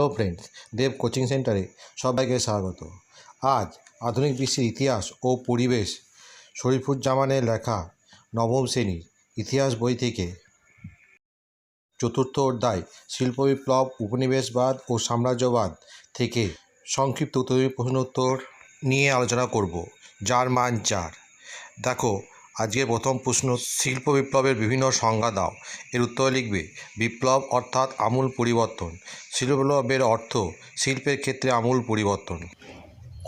Hello friends দেব coaching সেন্টারে সবাইকে স্বাগত। আজ আধুনিক বিশ্বের ইতিহাস ও পরিবেশ, শরীফুজ্জামানের লেখা নবম শ্রেণির ইতিহাস বই থেকে চতুর্থ অধ্যায়, শিল্প বিপ্লব, উপনিবেশবাদ ও সাম্রাজ্যবাদ থেকে সংক্ষিপ্ত উত্তরী প্রশ্ন উত্তর নিয়ে আলোচনা করব, যার মান চার। দেখো আজকে প্রথম প্রশ্ন, শিল্প বিপ্লবের বিভিন্ন সংজ্ঞা দাও। এর উত্তরে লিখবে, বিপ্লব অর্থাৎ আমূল পরিবর্তন। শিল্প বিপ্লবের অর্থ, শিল্পের ক্ষেত্রে আমূল পরিবর্তন।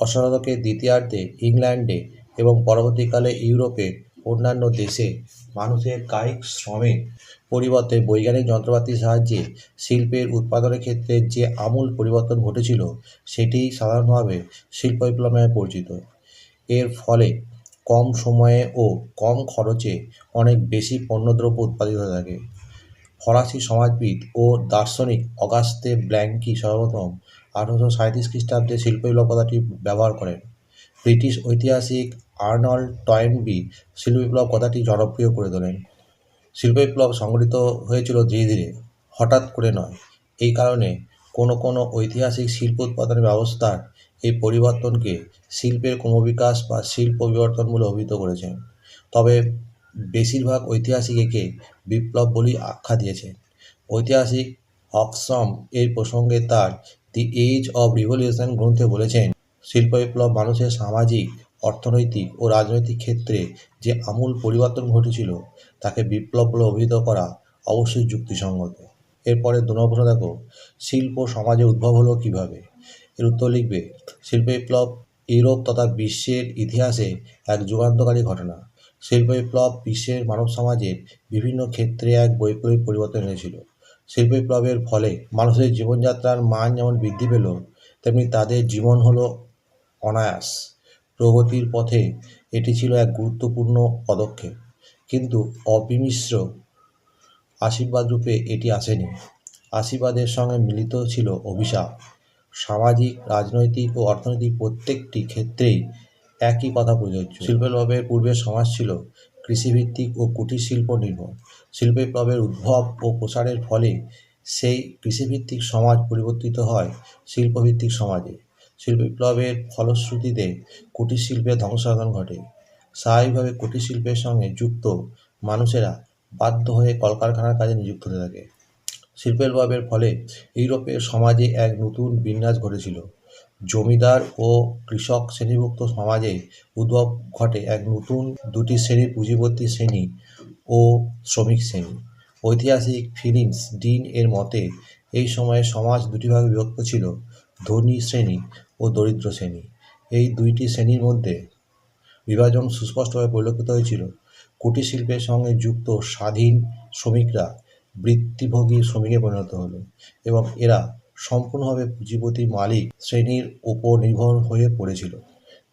অশতকের দ্বিতীয়ার্ধে ইংল্যান্ডে এবং পরবর্তীকালে ইউরোপে অন্যান্য দেশে মানুষের কায়িক শ্রমের পরিবর্তে বৈজ্ঞানিক যন্ত্রপাতির সাহায্যে শিল্পের উৎপাদনের ক্ষেত্রে যে আমূল পরিবর্তন ঘটেছিল, সেটি সাধারণভাবে শিল্প বিপ্লব নামে পরিচিত। এর ফলে কম সময়ে ও কম খরচে অনেক বেশি পণ্যদ্রব্য উৎপাদিত হয়ে থাকে। ফরাসি সমাজবিদ ও দার্শনিক অগাস্তে ব্ল্যাঙ্কি সর্বপ্রথম আঠারোশো সাঁইত্রিশ খ্রিস্টাব্দে শিল্প বিপ্লব কথাটি ব্যবহার করেন। ব্রিটিশ ঐতিহাসিক আর্নল্ড টয়েনবি শিল্প বিপ্লব কথাটি জনপ্রিয় করে তোলেন। শিল্প বিপ্লব সংগঠিত হয়েছিল ধীরে ধীরে, হঠাৎ করে নয়। এই কারণে কোনো কোনো ঐতিহাসিক শিল্প উৎপাদনের ব্যবস্থার এই পরিবর্তনকে শিল্পের ক্রমবিকাশ বা শিল্প বিবর্তন বলে অভিহিত করেছেন তবে বেশিরভাগ ঐতিহাসিক একে বিপ্লব বলেই আখ্যা দিয়েছেন ঐতিহাসিক হক্সম এই প্রসঙ্গে তার দি এজ অব রিভলিউশন গ্রন্থে বলেছেন, শিল্প বিপ্লব মানুষের সামাজিক, অর্থনৈতিক ও রাজনৈতিক ক্ষেত্রে যে আমূল পরিবর্তন ঘটেছিল, তাকে বিপ্লব বলে অভিহিত করা অবশ্যই যুক্তিসঙ্গত। এরপরে দু নম্বর দেখো, শিল্প সমাজে উদ্ভব হলো কীভাবে? এর উত্তর লিখবে, শিল্প বিপ্লব ইউরোপ তথা বিশ্বের ইতিহাসে এক যুগান্তকারী ঘটনা। শিল্প বিপ্লব বিশ্বের মানব সমাজের বিভিন্ন ক্ষেত্রে এক বৈপ্লবিক পরিবর্তন এনেছিল। শিল্প বিপ্লবের ফলে মানুষের জীবনযাত্রার মান যেমন বৃদ্ধি পেল, তেমনি তাদের জীবন হলো অনায়াস। প্রগতির পথে এটি ছিল এক গুরুত্বপূর্ণ পদক্ষেপ। কিন্তু অবিমিশ্র আশীর্বাদ রূপে এটি আসেনি। আশীর্বাদের সঙ্গে মিলিত ছিল অভিশাপ। সামাজিক, রাজনৈতিক ও অর্থনৈতিক প্রত্যেকটি ক্ষেত্রেই একই কথা প্রযোজ্য। শিল্প বিপ্লবের পূর্বে সমাজ ছিল কৃষিভিত্তিক ও কুটির শিল্প নির্ভর। শিল্প বিপ্লবের উদ্ভব ও প্রসারের ফলে সেই কৃষিভিত্তিক সমাজ পরিবর্তিত হয় শিল্পভিত্তিক সমাজে। শিল্প বিপ্লবের ফলশ্রুতিতে কুটির শিল্পের ধ্বংসাধন ঘটে। স্বাভাবিকভাবে কুটির শিল্পের সঙ্গে যুক্ত মানুষেরা বাধ্য হয়ে কলকারখানার কাজে নিযুক্ত হতে থাকে। শিল্প বিপ্লবের ফলে ইউরোপের সমাজে এক নতুন বিন্যাস ঘটেছিল। জমিদার ও কৃষক শ্রেণীভুক্ত সমাজে উদ্ভব ঘটে এক নতুন দুটি শ্রেণির পুঁজিপতি শ্রেণি ও শ্রমিক শ্রেণি। ঐতিহাসিক ফিলিংস ডিন এর মতে, এই সময়ে সমাজ দুটি ভাগে বিভক্ত ছিল, ধনী শ্রেণি ও দরিদ্র শ্রেণি। এই দুইটি শ্রেণির মধ্যে বিভাজন সুস্পষ্টভাবে পরিলক্ষিত হয়েছিল। কুটির শিল্পের সঙ্গে যুক্ত স্বাধীন শ্রমিকরা বৃত্তিভোগী শ্রমিকে পরিণত হলো এবং এরা সম্পূর্ণভাবে পুঁজিপতি মালিক শ্রেণির ওপর নির্ভর হয়ে পড়েছিল।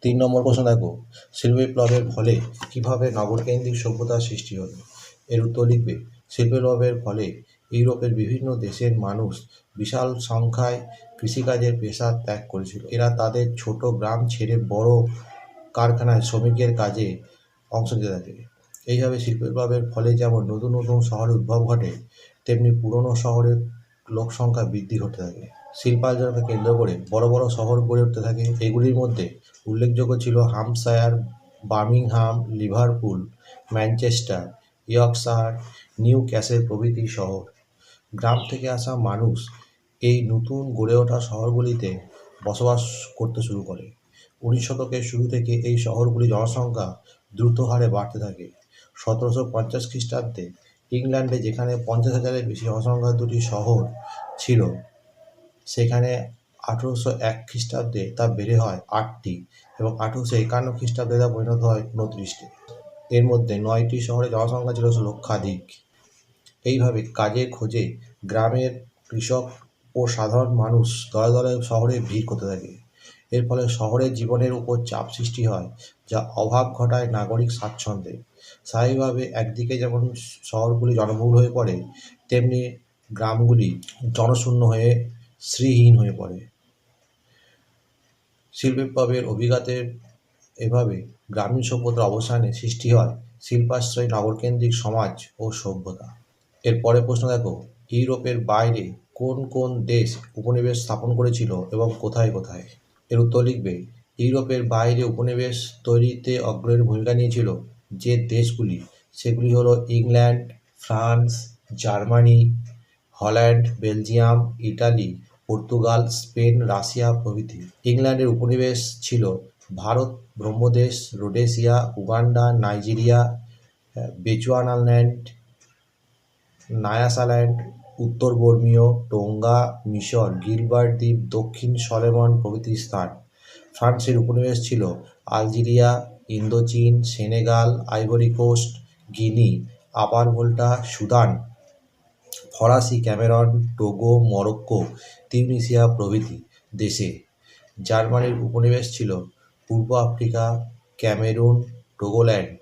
তিন নম্বর প্রশ্ন, দেখো, শিল্প বিপ্লবের ফলে কীভাবে নগরকেন্দ্রিক সভ্যতার সৃষ্টি হলো? এর উত্তর লিখবে, শিল্প বিপ্লবের ফলে ইউরোপের বিভিন্ন দেশের মানুষ বিশাল সংখ্যায় কৃষিকাজের পেশা ত্যাগ করেছিল। এরা তাদের ছোট গ্রাম ছেড়ে বড় কারখানায় শ্রমিকের কাজে অংশ নিতে থাকে। এইভাবে শিল্প বিপ্লবের ফলে যেমন নতুন নতুন শহরের উদ্ভব ঘটে, তেমনি পুরনো শহরের লোক সংখ্যা বৃদ্ধি ঘটতে থাকে। শিল্পার্জনকে কেন্দ্র করে বড় বড় শহর গড়ে উঠতে থাকে। এগুলির মধ্যে উল্লেখযোগ্য ছিল Hampshire Birmingham, Liverpool, Manchester, Yorkshire, Newcastle প্রভৃতি শহর। গ্রাম থেকে আসা মানুষ এই নতুন গড়ে ওঠা শহরগুলিতে বসবাস করতে শুরু করে। উনিশ শতকের শুরু থেকে এই শহরগুলির জনসংখ্যা দ্রুত হারে বাড়তে থাকে। সতেরোশো পঞ্চাশ খ্রিস্টাব্দে ইংল্যান্ডে যেখানে পঞ্চাশ হাজারের বেশি অসংখ্য দুটি শহর ছিল, সেখানে আঠেরোশো এক খ্রিস্টাব্দে তা বেড়ে হয় আটটি এবং আঠেরোশো একান্ন খ্রিস্টাব্দে তা পরিণত হয় উনত্রিশটি। এর মধ্যে নয়টি শহরে জনসংখ্যা ছিল লক্ষাধিক। এইভাবে কাজের খোঁজে গ্রামের কৃষক ও সাধারণ মানুষ দলে দলে শহরে ভিড় করতে থাকে। এর ফলে শহরের জীবনের উপর চাপ সৃষ্টি হয়, যা অভাব ঘটায় নাগরিক স্বাচ্ছন্দ্যে। স্বাভাবিকভাবে একদিকে যেমন শহরগুলি জনবহুল হয়ে পড়ে, তেমনি গ্রামগুলি জনশূন্য হয়ে শ্রীহীন হয়ে পড়ে। শিল্প বিপ্লবের অভিঘাতের এভাবে গ্রামীণ সভ্যতার অবসানে সৃষ্টি হয় শিল্পাশ্রয়ী, নগরকেন্দ্রিক সমাজ ও সভ্যতা। এর পরের প্রশ্ন দেখো, ইউরোপের বাইরে কোন কোন দেশ উপনিবেশ স্থাপন করেছিল এবং কোথায় কোথায়? এর উত্তর লিখবে, ইউরোপের বাইরে উপনিবেশ তৈরিতে অগ্রণী ভূমিকা নিয়েছিল যে দেশগুলি, সেগুলি হলো England, France, Germany, Holland, Belgium, Italy, Portugal, Spain, Russia প্রভৃতি। ইংল্যান্ডের উপনিবেশ ছিল Bharat, Brahmadesh, Rhodesia, Uganda, Nigeria, Bechuanaland, Nyasaland উত্তর বর্মীয় টোঙ্গা, মিশর, গিলবার্ট দ্বীপ, দক্ষিণ সলেমন প্রভৃতি স্থান। ফ্রান্সের উপনিবেশ ছিল Algeria, Indochina, Senegal, Ivory Coast, Guinea, Upper Volta Sudan, ফরাসি ক্যামেরন, টোগো, মরক্কো, তিউনিসিয়া প্রভৃতি দেশে। জার্মানির উপনিবেশ ছিল পূর্ব Africa, Cameroon, Togoland,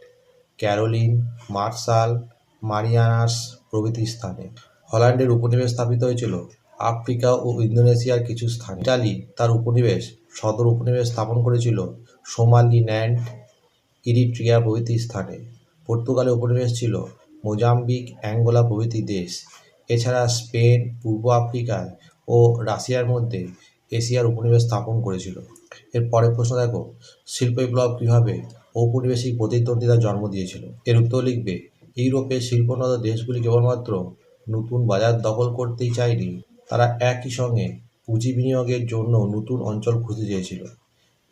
Caroline, Marshall, Marianas প্রভৃতি স্থানে। হল্যান্ডের উপনিবেশ স্থাপিত হয়েছিল। আফ্রিকা ও ইন্দোনেশিয়ার কিছু স্থান। ইটালি তার উপনিবেশ সদর উপনিবেশ স্থাপন করেছিল সোমালিল্যান্ড, ইরিট্রিয়া প্রভৃতি স্থানে। পর্তুগালের উপনিবেশ ছিল মোজাম্বিক অ্যাঙ্গোলা প্রভৃতি দেশ। এছাড়া স্পেন, পূর্ব আফ্রিকায় ও রাশিয়ার মধ্যে এশিয়ার উপনিবেশ স্থাপন করেছিল। এর পরের প্রশ্ন দেখো শিল্প বিপ্লব কীভাবে ঔপনিবেশিক প্রতিদ্বন্দ্বিতার জন্ম দিয়েছিল? এর উত্তর লিখবে, ইউরোপের শিল্পোন্নত দেশগুলি কেবলমাত্র নতুন বাজার দখল করতেই চায়নি, তারা একই সঙ্গে পুঁজি বিনিয়োগের জন্য নতুন অঞ্চল খুঁজতে চেয়েছিল।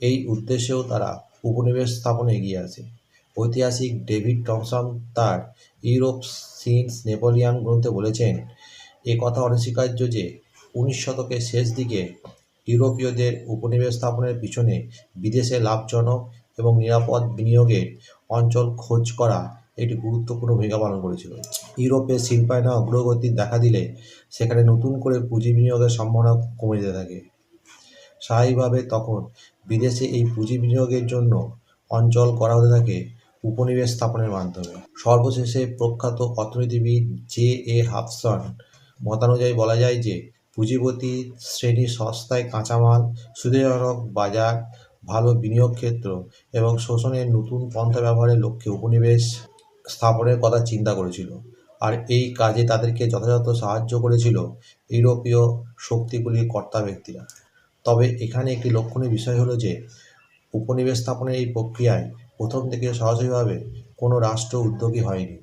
এই উদ্দেশ্যেও তারা উপনিবেশ স্থাপনে এগিয়ে আসে ঐতিহাসিক ডেভিড টমসন তার ইউরোপ সিন্স নেপোলিয়ান গ্রন্থে বলেছেন, এ কথা অনস্বীকার্য যে, উনিশ শতকের শেষ দিকে ইউরোপীয়দের উপনিবেশ স্থাপনের পিছনে বিদেশে লাভজনক এবং নিরাপদ বিনিয়োগের অঞ্চল খোঁজ করা একটি গুরুত্বপূর্ণ ভূমিকা পালন করেছিল। ইউরোপে শিল্পায়নে অগ্রগতি দেখা দিলে সেখানে নতুন করে পুঁজি বিনিয়োগের সম্ভাবনা কমে যেতে থাকে। স্বাভাবিকভাবে তখন বিদেশে এই পুঁজি বিনিয়োগের জন্য অঞ্চল করা হতে থাকে উপনিবেশ স্থাপনের মাধ্যমে। সর্বশেষে প্রখ্যাত অর্থনীতিবিদ জে এ হাফসন মতানুযায়ী বলা যায় যে, পুঁজিপতি শ্রেণি সস্তায় কাঁচামাল সুবিধাজনক বাজার, ভালো বিনিয়োগ ক্ষেত্র এবং শোষণের নতুন পন্থা ব্যবহারের লক্ষ্যে উপনিবেশ স্থাপনের কথা চিন্তা করেছিল। আর এই কাজে তাদেরকে যথাযথ সাহায্য করেছিল ইউরোপীয় শক্তিগুলির কর্তা ব্যক্তিরা। তবে এখানে একটি লক্ষণীয় বিষয় হলো যে, উপনিবেশ স্থাপনের এই প্রক্রিয়ায় প্রথম থেকে সরাসরিভাবে কোনো রাষ্ট্র উদ্যোগী হয়নি।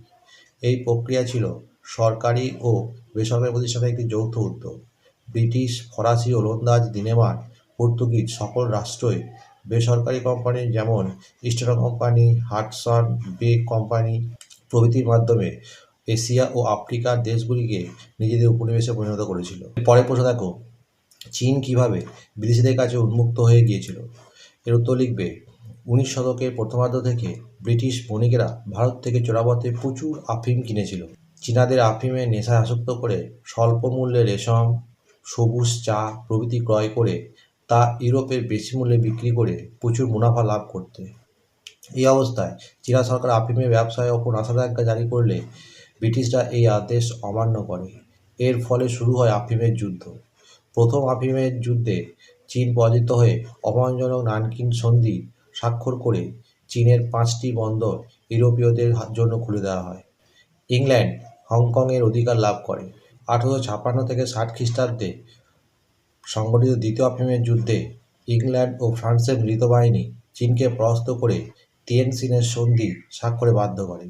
এই প্রক্রিয়া ছিল সরকারি ও বেসরকারি প্রতিষ্ঠানের একটি যৌথ উদ্যোগ। ব্রিটিশ, ফরাসি ওলন্দাজ দিনেমান পর্তুগিজ সকল রাষ্ট্রই বেসরকারি কোম্পানি যেমন Eastern company, Hudson Bay company প্রভৃতির মাধ্যমে এশিয়া ও আফ্রিকার দেশগুলিকে নিজেদের উপনিবেশে পরিণত করেছিল। পরে প্রশ্ন দেখো, চীন কীভাবে বিদেশিদের কাছে উন্মুক্ত হয়ে গিয়েছিল? এর উত্তর লিখবে, উনিশ শতকের প্রথমার্ধ থেকে ব্রিটিশ বণিকেরা ভারত থেকে চোরাপথে প্রচুর আফিম কিনেছিল। চীনাদের আফিমে নেশায় আসক্ত করে স্বল্প মূল্যে রেশম, সবুজ চা প্রভৃতি ক্রয় করে তা ইউরোপের বেশি মূল্যে বিক্রি করে প্রচুর মুনাফা লাভ করতে। এই অবস্থায় চীনা সরকার আফিমের ব্যবসায় ওপর নিষেধাজ্ঞা জারি করলে ব্রিটিশরা এই আদেশ অমান্য করে। এর ফলে শুরু হয় আফিমের যুদ্ধ। প্রথম আফিমের যুদ্ধে চীন পরাজিত হয়ে অপমানজনক নানকিন সন্ধি স্বাক্ষর করে চীনের পাঁচটি বন্দর ইউরোপীয়দের জন্য খুলে দেওয়া হয়। ইংল্যান্ড, হংকংয়ের অধিকার লাভ করে। আঠেরোশো ছাপ্পান্ন থেকে ষাট খ্রিস্টাব্দে সংগঠিত দ্বিতীয় আফিমের যুদ্ধে ইংল্যান্ড ও ফ্রান্সের মিলিত বাহিনী চীনকে পরাস্ত করে তিয়ানসিনের সন্ধি স্বাক্ষরে বাধ্য করে।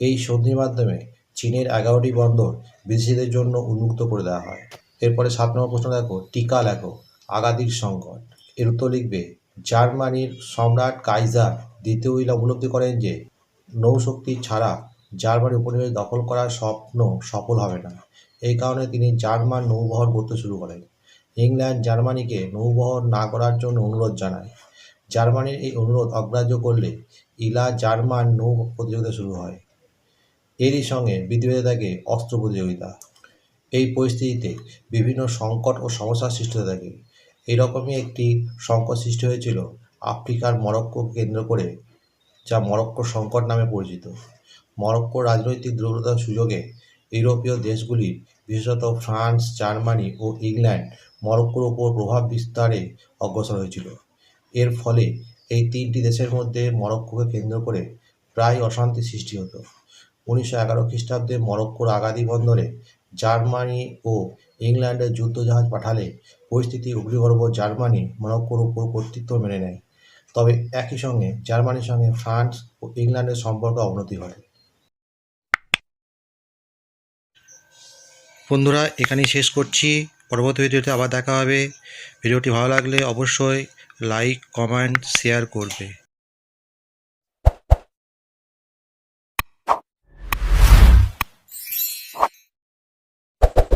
এই সন্ধির মাধ্যমে চীনের এগারোটি বন্দর বিদেশিদের জন্য উন্মুক্ত করে দেওয়া হয়। এরপরে সাত নম্বর প্রশ্ন দেখো, টিকা লেখো, আগাদির সংকট। এর উত্তর লিখবে, জার্মানির সম্রাট কাইজার দ্বিতীয় উইলা উপলব্ধি করেন যে, নৌশক্তি ছাড়া জার্মানি উপনিবেশ দখল করার স্বপ্ন সফল হবে না। এই কারণে তিনি জার্মান নৌবহর করতে শুরু করেন। ইংল্যান্ড জার্মানিকে নৌবহর না করার জন্য অনুরোধ জানায়। জার্মানির এই অনুরোধ অগ্রাহ্য করলে ইলা জার্মান নৌ প্রতিযোগিতা শুরু হয়। এরই সঙ্গে থাকে অস্ত্র প্রতিযোগিতা। এই পরিস্থিতিতে বিভিন্ন সংকট ও সমস্যার সৃষ্টি হতে থাকে। এরকমই একটি সংকট সৃষ্টি হয়েছিল আফ্রিকার মরক্কো কেন্দ্র করে, যা মরক্কো সংকট নামে পরিচিত। মরক্কো রাজনৈতিক দুর্বলতার সুযোগে ইউরোপীয় দেশগুলি বিশেষত ফ্রান্স, জার্মানি ও ইংল্যান্ড, মরক্কোর ওপর প্রভাব বিস্তারে অগ্রসর হয়েছিল। এর ফলে এই তিনটি দেশের মধ্যে মরক্কোকে কেন্দ্র করে প্রায় অশান্তি সৃষ্টি হতো। উনিশশো এগারো খ্রিস্টাব্দে মরক্কোর আগাদি বন্দরে জার্মানি ও ইংল্যান্ডের যুদ্ধজাহাজ পাঠালে পরিস্থিতি অগ্নিগর্ভ জার্মানি মরক্কোর উপর কর্তৃত্ব মেনে নেয়। তবে একই সঙ্গে জার্মানির সঙ্গে ফ্রান্স ও ইংল্যান্ডের সম্পর্ক অবনতি ঘটে। বন্ধুরা, এখানেই শেষ করছি। পরবর্তী ভিডিওতে আবার দেখা হবে। ভিডিওটি ভালো লাগলে অবশ্যই লাইক, কমেন্ট, শেয়ার করবে।